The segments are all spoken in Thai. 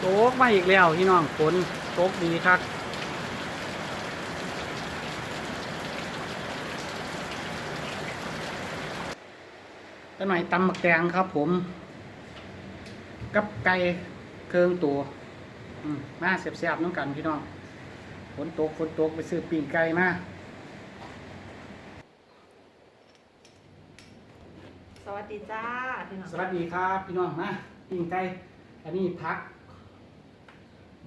โตกมาอีกแล้วพี่น้องฝนตกดีครับต้นหน่อยตำหมักแตงครับผม กับไก่เครื่องตัวอืมมาเสียบๆน้องกันพี่น้องฝนตกฝนตกไปซื้อปีงไก่มาสวัสดีจ้าพี่น้องสวัสดีครับ พี่น้องนะปีงไก่อันนี้พัก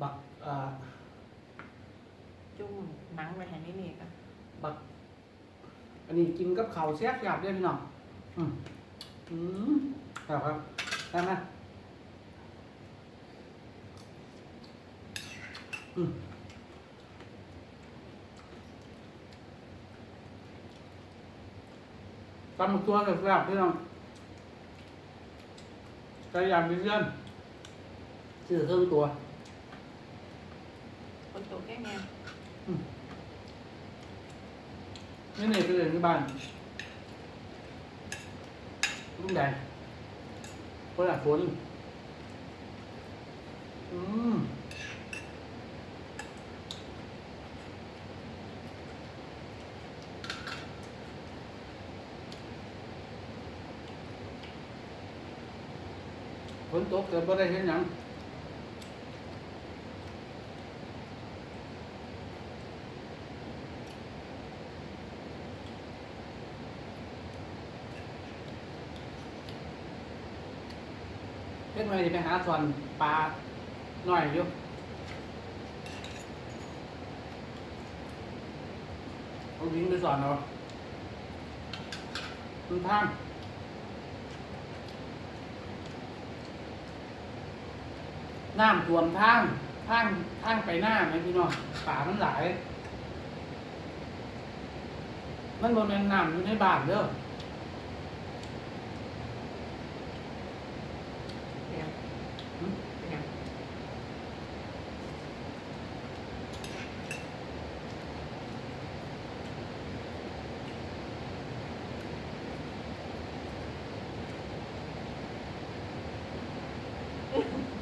บักเอ่อจุ่มหนังไว้ให้นี่นี่กันบักอันนี้กินกับข้าวแซ่บหยาบด้วยพี่น้อง อืมอืมครับครับได้ไหมอืมตำหมึกตัวแซ่บๆพี่น้องใจยามมีเรื่องซื้อเครื่องตัวค นโตแก่แง่นี่นี่คือเรื่องที่บ้านลุงแดงเปิดฝนอืมฝนตกแต่บ่ได้เห็นหยัง เฮ็ดไว้สิไปหาสอนปลาหน่อยอยู่เอาวิ่งไปสอนเอามันท่างน้ำท่วมทางทางทางไปหน้าไหมพี่น้องป่ามันหลาย มันบนเป็นน้ำอยู่ในบ้านเด้อ เนี่ย หึเนี่ย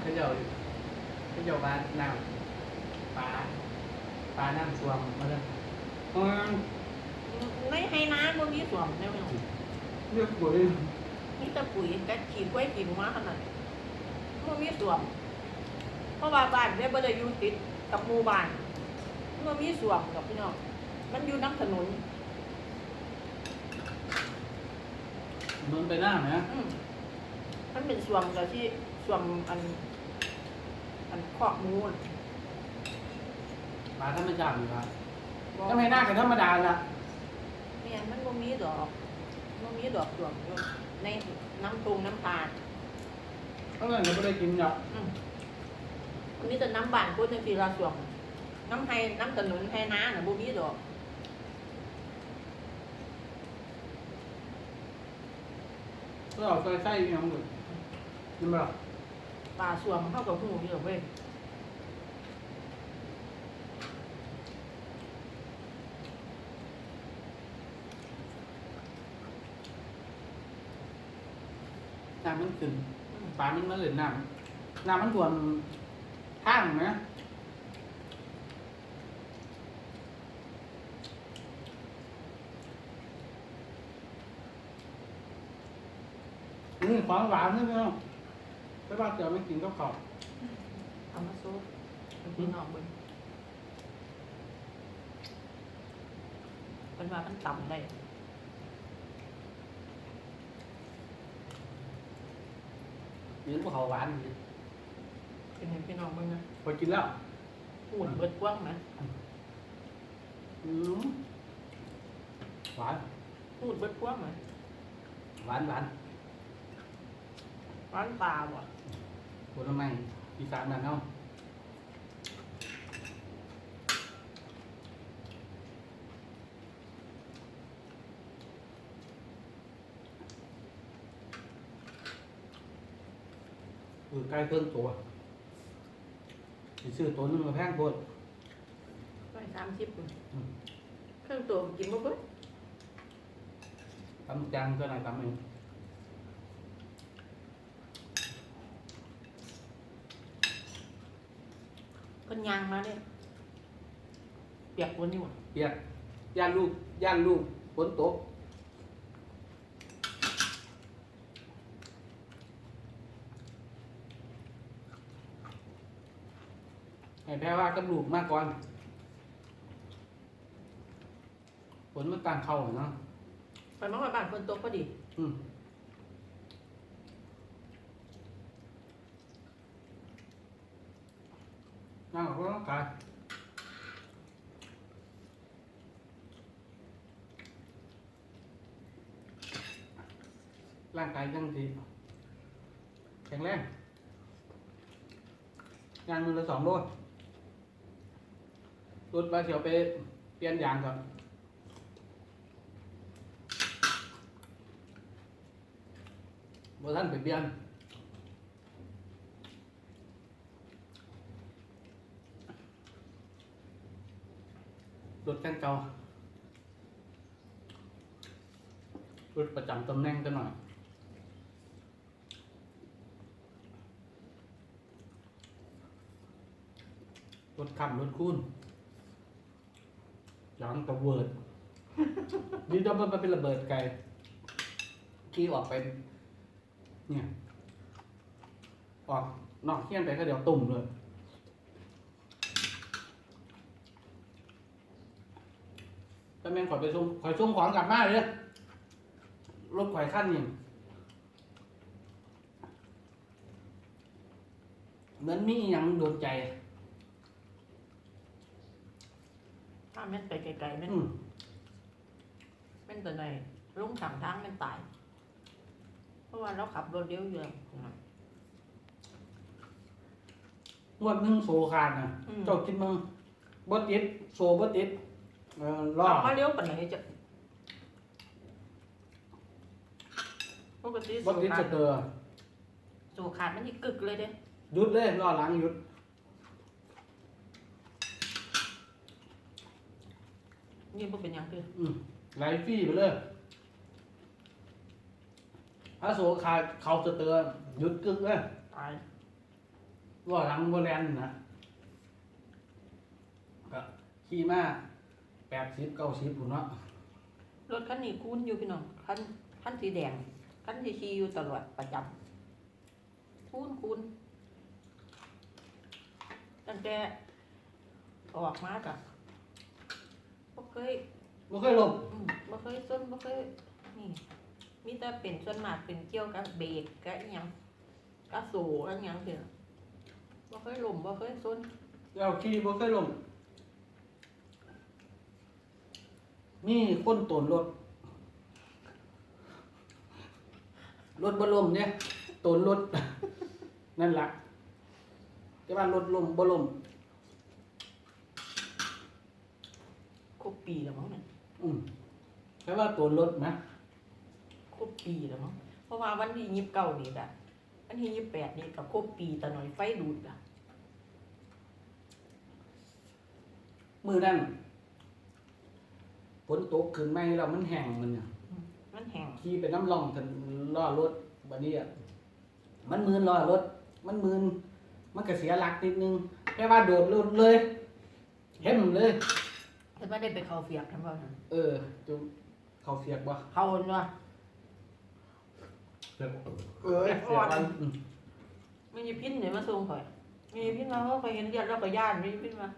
ขาขาเจ้าบ้านน้ำป่าป่าน้ำท่วมมาเลยอืมในให้น้ำมันมีสวมแน่ไม่ต้องเรียกปุ๋ยมีแต่ปุ๋ยกัดขีดไว้กินมาขนาด มันมีสวมเพราะว่าบ้านเนี่ยบ่ได้อยู่ติดกับหมู่บ้านมันมีสวมกับพี่น้องมันอยู่น้ำถนนมันไปหน้าไหมอืมมันเป็นสวมกับที่สวมอัน อันคอกหมูน่ะป่าธรรมชาติอยู่ครับบ่ทำไมหน้ากันธรรมดาล่ะแม่นมันบ่มีดอกบ่มีดอกสวมอยู่ในน้ำตรงน้ำตาล เพราะงั้นเราไม่ได้กินหรอกอืมอันนี้แต่น้ำบานพูดในปีละสวงน้ำไห้น้ำถนนไห้น้าน่ะบ่มีดอกก็เอาใส่ไส้ยังหมดนี่มั้ยป่าสวงเท่ากับหูนี่หรอกเว้ยน้ำมันขึ้น ป่ามันมาเลยน้ำน้ำมันท่วมทางนะนี่ของหวานนี่พี่น้องไม่ว่าจะไม่กินก็ขอบเอามาซุปเป็นพี่น้องเบิ่งเป็นว่ามันต่ำได้ นี่พวกเขาหวานอยู่เป็นเห็นพี่น้องเบิ่งนะพอกินแล้วหูดเบิดกว้างนะอืมหวานหูดเบิดกว้างนะหวานหวานร้านปลาบ่ผลไม้อีสานนั่นเนาะ คือใกล้เครื่องตัวสิซื้อตัวนึงมาแพงโพดร้อยสามสิบพุ่นอืมเครื่องตัวกินบ่เบิดตำจังก็ไหนตำเองเป็นยางมาเนี่ยเปียกฝนอยู่เปียกย่านลูกย่านลูกฝนตก ให้แพ้ว่ากับลูกมากก่อนฝนมันต่างเข้าอะเนาะไปมาว่าบ้านฝนตกพอดี อืมนั่งออกกำลังกายร่างกายยังดีแข็งแรงงานมือละสองโล รถมาเถียวไปเปลี่ยนยางก่อนบ่ท่านไปเปลี่ยนรถกันเก่ารถประจำตำแหน่งกันหน่อยรถขับรถคูน หลังตะเวิร์ดนี่ต้องมันเป็นระเบิดไกลขี่ออกไป เนี่ย ออกนอกเฮี้ยนไปก็เดี๋ยวตุ่มเลยถ้าแม่งข่อยไปส่งข่อยส่งของกลับมาเลยรถข่อยขั้นนี่เหมือนมีอหยังโดนใจ ถ้าแม่นไปไกลๆแม่นอืมแม่นตัวไหนลุงทางทางแม่นตาย เพราะว่าเราขับรถเลี้ยวเยอะนะงวดหนึ่งโซขาดนะอืมเจ้าคิดมึงบ่ติดโซบ่ติดเออรอขับมาเลี้ยวปานไหนจะปกติบ่สูติดขาสดเตอร์สูขาดมันนี่กึกเลยเด้หยุดเลยรอหลังหยุด นี่บ่เป็นหยังคืออืมไหลฟรี่ไปเลยถ้าโซขาดเขาสเตอร์หยุดกึกเลยตายรอหลังบ่แลนนะก็ขี่มาแปดสิบเก้าสิบพุ่นเนาะรถคันนี้คุ้นอยู่พี่น้องคันคันสีแดงคันที่ขี่อยู่ตลอดประจำคุ้นคุ้นตั้งแต่ออกมาจ้ะบ่ เคยบ่เคยลงอืมบ่เคยส้นบ่เคยนี่ มีแต่เป็นส่วนมากเป็นเกี่ยวกับเบรกกับอีหยังกับโซ่อันหยังเด้อบ่เคยล้มบ่เคยส้นแล้วขี่บ่เคยลง มีคนตนรถ รถบ่ลมเนี่ยตนรถ นั่นล่ะแต่ว่ารถลมบ่ลม ครบ ปีแล้วมั้งเนี่ยอืมแค่ว่าตนรถนะครบปีแล้วมั้งเพราะว่าวันที่ยี่สิบเก้านี่กะวันที่ยี่สิบแปดนี่ก็ครบปีแต่หน่อยไฟดูดอะมือนั่นฝนตกขึ้นไม่แล้วมันแห้งมันเนี่ยมันแห้งขี่ไปน้ำร่องถึงล้อรถบัดนี้อะมันมืนล้อรถ มันมืนมันก็เสียหลักนิดนึงแค่ว่าโดดรถเลย เห็นเลย เห็นว่าได้ไปเข้าเฟียกทำบ่นั่นเออจุเขาเสียกบ่เข้าเนาะเสียกเออเสียกอ่อนวันอืมไม่มีพินเนี่ยมาส่งข่อย มีพินมาเพราะข่อยเห็นเลือดแล้วก็ย่านมีพินมา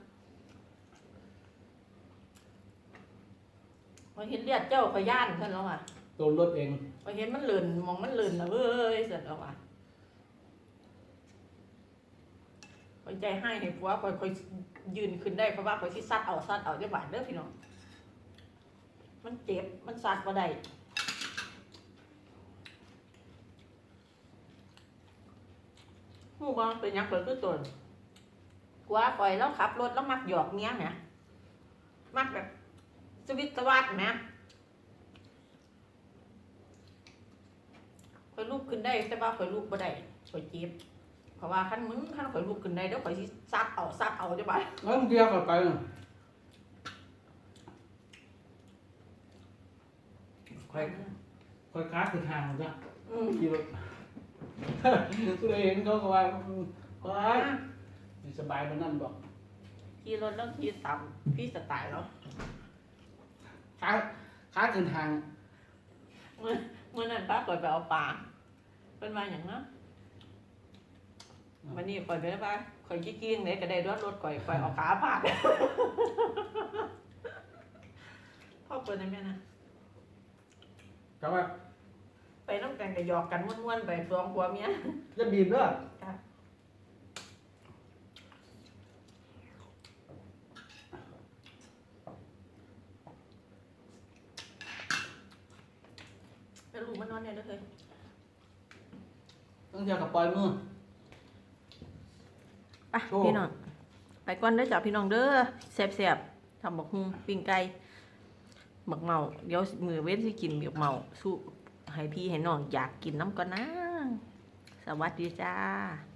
ข่อยเห็นเลือดเจ้าข่อยย่านเพิ่นแล้วอะโดนรถเอง ข่อยเห็นมันเลื่นมองมันเลื่นนะเว้ยเสร็จแล้วอะข่ อยใจให้ให้ผัวข่อยข่อยยืนขึ้นได้เพราะว่าข่อยสิซัดเอาซัดเอาได้บาดเด้อพี่น้องมันเจ็บมันซัดบ่ได้หูบ่เป็นยังเปิดคือตนผัวข่อยแล้วขับรถแล้วมักหยอกเมียแหมมักแบบสวิตสวัสดแหมข่อยลุกขึ้นได้แต่ว่าข่อยลุกบ่ได้ข่อยเจ็บ เพราะว่าคันมึงคันข่อยลุกขึ้นได้เดี๋ยวข่อยสิซัดเอาซัดเอาได้บ่แล้วมึงเดียวกับไปน่ะค่อยค่อยค้าคือทางจ้ะอืมขี่รถตัวเองเขาก็ว่าอืมไปสบายมันนั่นบอกขี่รถแล้วขี่ตามพี่สไตล์แล้วขาขาขึ้นทางเมื่อเมื่อนั้นป้าปล่อยไปเอาปลาเป็นมาอย่างนั้น วันนี้ปล่อยไปแล้วป้าข่อยขี้เกียจไหนก็ได้รถรถข่อยข่อยเอาขาพาดพ่อเปิดได้ไหมนะแต่ว่าไปน้ำกันก็หยอกกันม้วนๆไปสองผัวเมียจะบีบเด้อจ้ะแล้วลูกมันนอนเนี่ยเด้อเคยต้องเที่ยวกับปล่อยมือ ไปโชว์ พี่น้อง ไปก่อนเด้อจ้ะพี่น้องเด้อแซ่บๆทำบักฮุงปิ้งไก่หมักเมา เดี๋ยวมือเว้นสิกินหมักเมา สู้ให้พี่ให้น้องอยากกินน้ำก่อนนะ สวัสดีจ้า